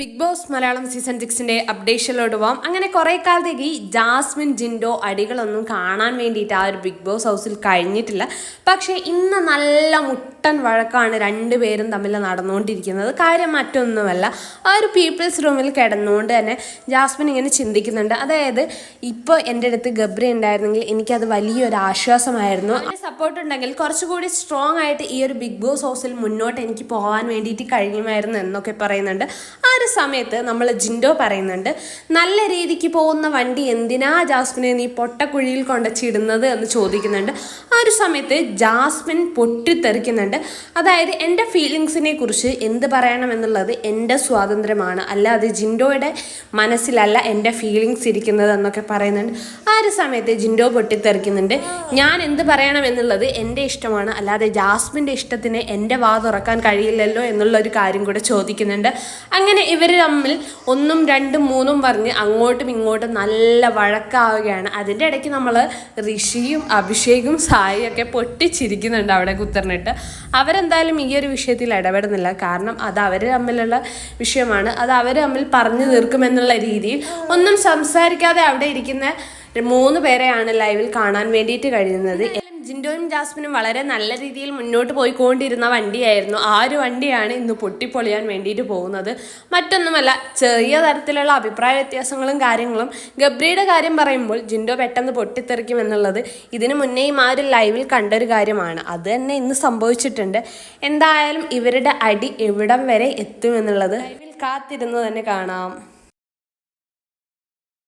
Big Boss Malayalam season സിക്സിന്റെ അപ്ഡേഷനിലോട്ട് പോവാം. അങ്ങനെ കുറെ കാലത്തേക്ക് ഈ ജാസ്മിൻ ജിൻഡോ അടികളൊന്നും കാണാൻ വേണ്ടിയിട്ട് ആ ഒരു ബിഗ് ബോസ് ഹൗസിൽ കഴിഞ്ഞിട്ടില്ല. പക്ഷേ ഇന്ന് നല്ല മുട്ടൻ വഴക്കാണ് രണ്ടുപേരും തമ്മിൽ നടന്നുകൊണ്ടിരിക്കുന്നത്. കാര്യം മറ്റൊന്നുമല്ല ആ ഒരു പീപ്പിൾസ് റൂമിൽ കിടന്നുകൊണ്ട് തന്നെ ജാസ്മിൻ ഇങ്ങനെ ചിന്തിക്കുന്നുണ്ട്. അതായത് ഇപ്പോൾ എന്റെ അടുത്ത് ഗബ്രി ഉണ്ടായിരുന്നെങ്കിൽ എനിക്കത് വലിയൊരു ആശ്വാസമായിരുന്നു. സപ്പോർട്ട് ഉണ്ടെങ്കിൽ കുറച്ചുകൂടി സ്ട്രോങ് ആയിട്ട് ഈ ഒരു ബിഗ് ബോസ് ഹൗസിൽ മുന്നോട്ട് എനിക്ക് പോകാൻ വേണ്ടിയിട്ട് കഴിയുമായിരുന്നു എന്നൊക്കെ പറയുന്നുണ്ട്. ആ ഒരു സമയത്ത് നമ്മൾ ജിൻഡോ പറയുന്നുണ്ട് നല്ല രീതിക്ക് പോകുന്ന വണ്ടി എന്തിനാ ജാസ്മിനെ നീ പൊട്ടക്കുഴിയിൽ കൊണ്ടച്ചിടുന്നത് എന്ന് ചോദിക്കുന്നുണ്ട്. ഒരു സമയത്ത് ജാസ്മിൻ പൊട്ടിത്തെറിക്കുന്നുണ്ട്. അതായത് എന്റെ ഫീലിങ്സിനെ കുറിച്ച് എന്ത് പറയണമെന്നുള്ളത് എന്റെ സ്വാതന്ത്ര്യമാണ്. അല്ലാതെ ജിൻഡോയുടെ മനസ്സിലല്ല എന്റെ ഫീലിങ്സ് ഇരിക്കുന്നത് എന്നൊക്കെ പറയുന്നുണ്ട്. ഒരു സമയത്ത് ജിൻഡോ പൊട്ടിത്തെറിക്കുന്നുണ്ട്. ഞാൻ എന്ത് പറയണം എന്നുള്ളത് എന്റെ ഇഷ്ടമാണ്. അല്ലാതെ ജാസ്മിന്റെ ഇഷ്ടത്തിന് എന്റെ വാ തുറക്കാൻ കഴിയില്ലല്ലോ എന്നുള്ള ഒരു കാര്യം കൂടെ ചോദിക്കുന്നുണ്ട്. അങ്ങനെ ഇവർ തമ്മിൽ ഒന്നും രണ്ടും മൂന്നും പറഞ്ഞ് അങ്ങോട്ടും ഇങ്ങോട്ടും നല്ല വഴക്കാവുകയാണ്. അതിന്റെ ഇടയ്ക്ക് നമ്മൾ ഋഷിയും അഭിഷേകും സായിയും ഒക്കെ പൊട്ടിച്ചിരിക്കുന്നുണ്ട് അവിടെ കുത്തറിനിട്ട് അവരെന്തായാലും ഈ ഒരു വിഷയത്തിൽ ഇടപെടുന്നില്ല. കാരണം അത് അവർ തമ്മിലുള്ള വിഷയമാണ്. അത് അവർ തമ്മിൽ പറഞ്ഞു തീർക്കുമെന്നുള്ള രീതിയിൽ ഒന്നും സംസാരിക്കാതെ അവിടെ ഇരിക്കുന്ന മൂന്ന് പേരെയാണ് ലൈവിൽ കാണാൻ വേണ്ടിയിട്ട് കഴിയുന്നത്. ജിൻഡോയും ജാസ്മിനും വളരെ നല്ല രീതിയിൽ മുന്നോട്ട് പോയിക്കൊണ്ടിരുന്ന വണ്ടിയായിരുന്നു. ആ ഒരു വണ്ടിയാണ് ഇന്ന് പൊട്ടിപ്പൊളിയാൻ വേണ്ടിയിട്ട് പോകുന്നത്. മറ്റൊന്നുമല്ല ചെറിയ തരത്തിലുള്ള അഭിപ്രായ വ്യത്യാസങ്ങളും കാര്യങ്ങളും ഗബ്രിയുടെ കാര്യം പറയുമ്പോൾ ജിൻഡോ പെട്ടെന്ന് പൊട്ടിത്തെറിക്കും എന്നുള്ളത് ഇതിനു മുന്നേയും ആ ഒരു ലൈവിൽ കണ്ടൊരു കാര്യമാണ്. അത് തന്നെ ഇന്ന് സംഭവിച്ചിട്ടുണ്ട്. എന്തായാലും ഇവരുടെ അടി എവിടം വരെ എത്തുമെന്നുള്ളത് ലൈവിൽ കാത്തിരുന്ന് തന്നെ കാണാം.